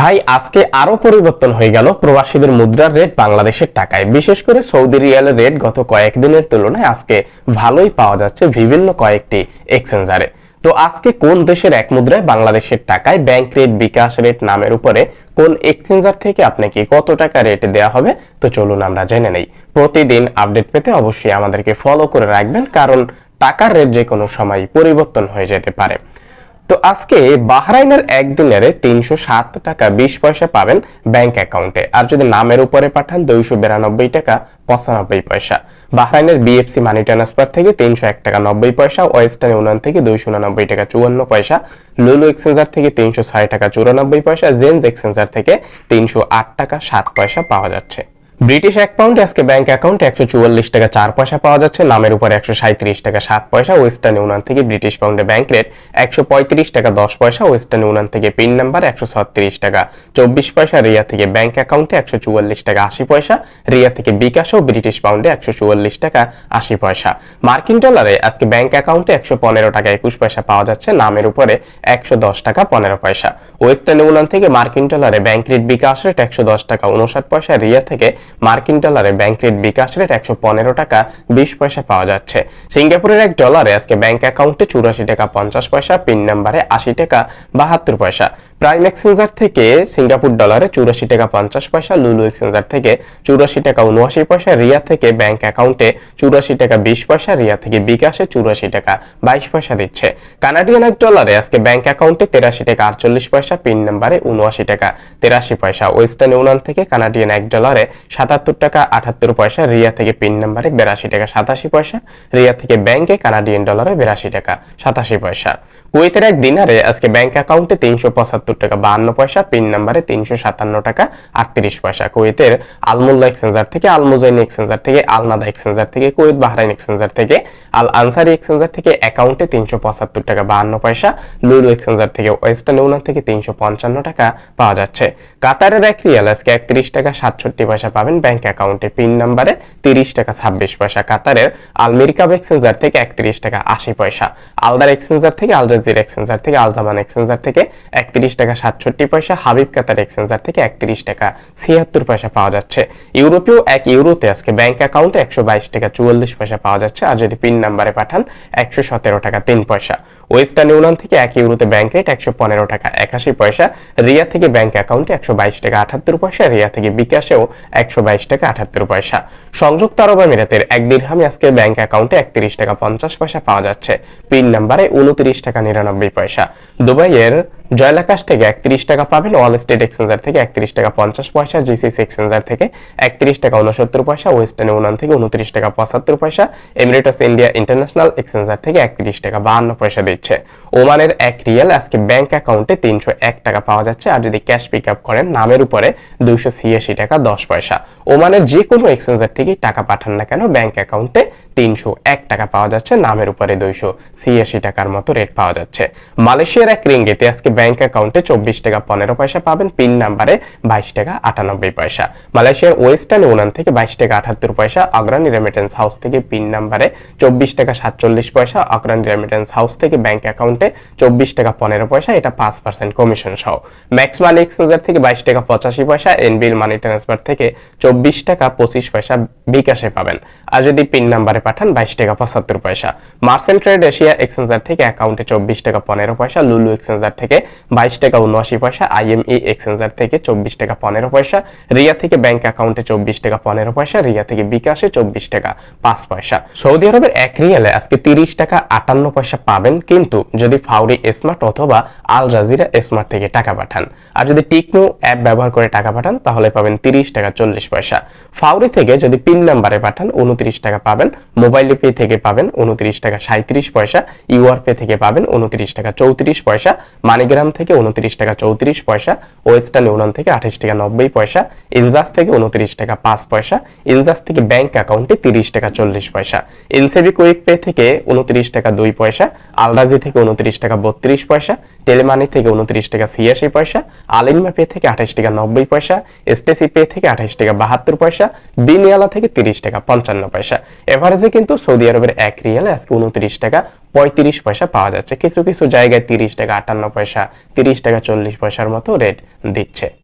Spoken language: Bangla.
ভাই, আজকে আরও পরিবর্তন হয়ে গেল প্রবাসীদের মুদ্রার রেট বাংলাদেশের টাকায়। বিশেষ করে সৌদি রিয়ালের রেট গত কয়েকদিনের তুলনায় আজকে ভালোই পাওয়া যাচ্ছে বিভিন্ন কয়েকটি এক্সচেঞ্জারে তো আজকে কোন দেশের এক মুদ্রায় বাংলাদেশের টাকায় ব্যাংক রেট বিকাশ রেট নামের উপরে কোন এক্সচেঞ্জার থেকে আপনাকে কত টাকা রেট দেওয়া হবে? তো চলুন আমরা জেনে নেই। প্রতিদিন আপডেট পেতে অবশ্যই আমাদেরকে ফলো করে রাখবেন, কারণ টাকার রেট যে কোনো সময় পরিবর্তন হয়ে যেতে পারে। তো আজকে বাহরাইনের একদিনের তিনশো সাত টাকা বিশ পয়সা পাবেন ব্যাংক অ্যাকাউন্টে। আর যদি নামের উপরে পাঠান, দুইশো বিরানব্বই টাকা পঁচানব্বই পয়সা। বাহরাইনের বিএফসি মানি ট্রান্সফার থেকে তিনশো এক টাকা নব্বই পয়সা, ওয়েস্টার্ন ইউনিয়ন থেকে দুইশো উনানব্বই টাকা চুয়ান্ন পয়সা, লুলু এক্সচেঞ্জার থেকে তিনশো ছয় টাকা চুরানব্বই পয়সা জেন্স এক্সচেঞ্জার থেকে তিনশো আট টাকা সাত পয়সা পাওয়া যাচ্ছে। ব্রিটিশ এক পাউন্ডে আজকে ব্যাংক অ্যাকাউন্টে একশো চুয়াল্লিশ টাকা চার পয়সা পাওয়া যাচ্ছে। নামের উপর একশো সাঁত্রিশ টাকা সাত পয়সা। ওয়েস্টার্ন ইউনিয়ন থেকে ব্রিটিশ পাউন্ডে ব্যাংক রেট একশো পঁয়ত্রিশ টাকা দশ পয়সা। ওয়েস্টার্ন ইউনিয়ন থেকে পিন নাম্বার একশো ছত্রিশ টাকা চব্বিশ পয়সা। রিয়া থেকে ব্যাংক অ্যাকাউন্টে একশো চুয়াল্লিশ টাকা আশি পয়সা। রিয়া থেকে বিকাশ ও ব্রিটিশ পাউন্ডে একশো চুয়াল্লিশ টাকা আশি পয়সা। মার্কিন ডলারে আজকে ব্যাংক অ্যাকাউন্টে একশো পনেরো টাকা একুশ পয়সা পাওয়া যাচ্ছে। নামের উপরে একশো দশ টাকা পনেরো পয়সা। ওয়েস্টার্ন ইউনিয়ন থেকে মার্কিন ডলারে ব্যাংক রেট বিকাশ রেট একশো দশ টাকা উনষাট পয়সা। রিয়া থেকে মার্কিন ডলারে ব্যাংক রেট বিকাশ রেট একশো পনেরো টাকা বিশ পয়সা পাওয়া যাচ্ছে। সিঙ্গাপুরের এক ডলারে আজকে ব্যাংক অ্যাকাউন্টে চুরাশি টাকা পঞ্চাশ পয়সা, পিন নাম্বারে আশি টাকা বাহাত্তর পয়সা। প্রাইম এক্সচেঞ্জার থেকে সিঙ্গাপুর ডলারে চুরাশি টাকা পঞ্চাশ পয়সা লুলু এক্সচেঞ্জার থেকে চুরাশি টাকা উনআশি পয়সা রিয়া থেকে ব্যাংক অ্যাকাউন্টে চুরাশি টাকা বিশ পয়সা রিয়া থেকে বিকাশে চুরাশি টাকা বাইশ পয়সা দিচ্ছে। কানাডিয়ান এক ডলারে আজকে ব্যাংক অ্যাকাউন্টে তেরাশি টাকা আটচল্লিশ পয়সা পিন নাম্বারে উনআশি টাকা তেরাশি পয়সা। ওয়েস্টার্ন ইউনিয়ন থেকে কানাডিয়ান এক ডলারে সাতাত্তর টাকা আটাত্তর পয়সা রিয়া থেকে পিন নাম্বারে বেরাশি টাকা সাতাশি পয়সা রিয়া থেকে ব্যাংকে কানাডিয়ান ডলারে বেরাশি টাকা সাতাশি পয়সা। কুয়েতের এক দিনারে আজকে ব্যাংক অ্যাকাউন্টে তিনশো পঁচাত্তর টাকা, বাহান্ন পয়সা, পিন নাম্বারে তিনশো সাতান্ন টাকা, আটত্রিশ পয়সা। কুয়েতের আলমুল্লা এক্সচেঞ্জার থেকে, আলমুজাইন এক্সচেঞ্জার থেকে, আলনাদা এক্সচেঞ্জার থেকে, কুয়েত বাহরাইন এক্সচেঞ্জার থেকে, আল আনসারি এক্সচেঞ্জার থেকে অ্যাকাউন্টে তিনশো পঁচাত্তর টাকা, বাহান্ন পয়সা, লুলু এক্সচেঞ্জার থেকে ওয়েস্টার্ন ইউনিয়ন থেকে তিনশো পঞ্চান্ন টাকা পাওয়া যাচ্ছে। কাতারের এক রিয়াল, আজকে একত্রিশ টাকা সাতষট্টি পয়সা পাবেন ব্যাংক অ্যাকাউন্টে, পিন নাম্বারে তিরিশ টাকা ছাব্বিশ পয়সা। কাতারের আলমেরিকাব এক্সচেঞ্জার থেকে একত্রিশ টাকা আশি পয়সা। আলদার এক্সচেঞ্জার থেকে আলজাজির এক্সচেঞ্জার থেকে আলজামান এক্সচেঞ্জার থেকে একত্রিশ টাকা সাতষট্টি পয়সা, হাবিব কাতার এক্সচেঞ্জার থেকে একত্রিশ টাকা, ছিয়াত্তর পয়সা পাওয়া যাচ্ছে। ইউরোপীয় এক ইউরোতে আজকে ব্যাংক অ্যাকাউন্টে একশো বাইশ টাকা চুয়াল্লিশ পয়সা পাওয়া যাচ্ছে। আর যদি পিন নাম্বারে পাঠান, একশো সতেরো টাকা তিন পয়সা। ওয়েস্টার্ন ইউনিয়ন থেকে এক ইউরোতে ব্যাংক রেট একশো পনেরো টাকা একাশি পয়সা। রিয়া থেকে ব্যাংক অ্যাকাউন্টে একশো বাইশ টাকা আঠাত্তর পয়সা। রিয়া থেকে বিকাশেও একশো বাইশ টাকা আঠাত্তর পয়সা। সংযুক্ত আরব আমিরাতের এক দিরহামে আজকে ব্যাংক অ্যাকাউন্টে একত্রিশ টাকা পঞ্চাশ পয়সা পাওয়া যাচ্ছে। পিন নাম্বারে উনত্রিশ টাকা নিরানব্বই পয়সা। দুবাইয়ের জয়লাকাশ থেকে একত্রিশ টাকা পাবেন ওয়াল স্টেট এক্সচেঞ্জার থেকে একত্রিশ টাকা পঞ্চাশ পয়সা জিসিসি এক্সচেঞ্জার থেকে একত্রিশ টাকা উনসত্তর পয়সা ওয়েস্টার্ন ইউনিয়ন থেকে উনত্রিশ টাকা পঁচাত্তর পয়সা এমিরেটাস ইন্ডিয়া ইন্টারন্যাশনাল এক্সচেঞ্জার থেকে একত্রিশ টাকা বাহান্ন পয়সা দিচ্ছে। ওমানের এক রিয়াল আজকে ব্যাংক অ্যাকাউন্টে তিনশো এক টাকা পাওয়া যাচ্ছে, আর যদি ক্যাশ পিক আপ করেন, নামের উপরে দুইশো ছিয়াশি টাকা দশ পয়সা। ওমানের যে কোনো এক্সচেঞ্জার থেকে টাকা পাঠান না কেন ব্যাংক অ্যাকাউন্টে তিনশো এক টাকা পাওয়া যাচ্ছে, নামের উপরে দুইশো ছিয়াশি টাকার মতো রেট পাওয়া যাচ্ছে। মালয়েশিয়ার এক রিঙ্গিতে আজকে ব্যাংক অ্যাকাউন্টে চব্বিশ টাকা, পনেরো পয়সা পাবেন। পিন নাম্বারে বাইশ টাকা, আটানব্বই পয়সা। মালয়েশিয়ার ওয়েস্টার্ন ইউনিয়ন থেকে বাইশ টাকা, আটাত্তর পয়সা অগ্রণী রেমিটেন্স হাউস থেকে পিন নাম্বারে চব্বিশ টাকা, সাতচল্লিশ পয়সা অগ্রণী রেমিটেন্স হাউস থেকে ব্যাংক অ্যাকাউন্টে চব্বিশ টাকা, পনেরো পয়সা, এটা পাঁচ পার্সেন্ট কমিশন সহ। ম্যাক্স মানি এক্সচেঞ্জার থেকে বাইশ টাকা, পঁচাশি পয়সা এনবিএল মানি ট্রান্সফার থেকে চব্বিশ টাকা, পঁচিশ পয়সা বিকাশে পাবেন। আর যদি পিন নাম্বারে পাঠান, বাইশ টাকা, পঁচাত্তর পয়সা। মার্সেন্ট ট্রেড এশিয়া এক্সচেঞ্জার থেকে অ্যাকাউন্টে চব্বিশ টাকা, পনেরো পয়সা লুলু এক্সচেঞ্জার থেকে বাইশ টাকা উনআশি পয়সা আইএমই এক্সচেঞ্জার থেকে চব্বিশ টাকা পনেরো পয়সা, রিয়া থেকে ব্যাংক অ্যাকাউন্টে চব্বিশ টাকা পনেরো পয়সা, রিয়া থেকে বিকাশে চব্বিশ টাকা পাঁচ পয়সা। সৌদি আরবের এক রিয়ালে আজকে তিরিশ টাকা আটান্ন পয়সা পাবেন, কিন্তু যদি ফাউরি স্মার্ট অথবা আল জাজিরা স্মার্ট থেকে টাকা পাঠান। আর যদি টিকনো অ্যাপ ব্যবহার করে টাকা পাঠান, তাহলে পাবেন তিরিশ টাকা চল্লিশ পয়সা। ফাউরি থেকে যদি পিন নাম্বারে পাঠান, উনত্রিশ টাকা পাবেন। মোবাইল পে থেকে পাবেন উনত্রিশ টাকা সাঁত্রিশ পয়সা ইউআর পে থেকে পাবেন উনত্রিশ টাকা চৌত্রিশ পয়সা। মানিগ্রাম থেকে উনত্রিশ টাকা চৌত্রিশ পয়সা, ওয়েস্টার্ন ইউনিয়ন থেকে আঠাশ টাকা নব্বই পয়সা, ইনজাস থেকে উনত্রিশ টাকা পাঁচ পয়সা, ইনজাস থেকে ব্যাংক অ্যাকাউন্টে তিরিশ টাকা চল্লিশ পয়সা। এনসেবি কুইক পে থেকে উনত্রিশ টাকা দুই পয়সা, আলরাজি থেকে উনত্রিশ টাকা বত্রিশ পয়সা, টেলিমানি থেকে উনত্রিশ টাকা ছিয়াশি পয়সা আলিনমা পে থেকে আঠাশ টাকা নব্বই পয়সা, এসটিসি পে থেকে আঠাশ টাকা বাহাত্তর পয়সা, বিনিয়ালা থেকে তিরিশ টাকা পঞ্চান্ন পয়সা। এভারেজে কিন্তু সৌদি আরবের এক রিয়ালে আজকে উনত্রিশ টাকা পঁয়ত্রিশ পয়সা পাওয়া যাচ্ছে। কিছু কিছু জায়গায় তিরিশ টাকা, আটান্ন পয়সা, তিরিশ টাকা, চল্লিশ পয়সার মতো রেট দিচ্ছে।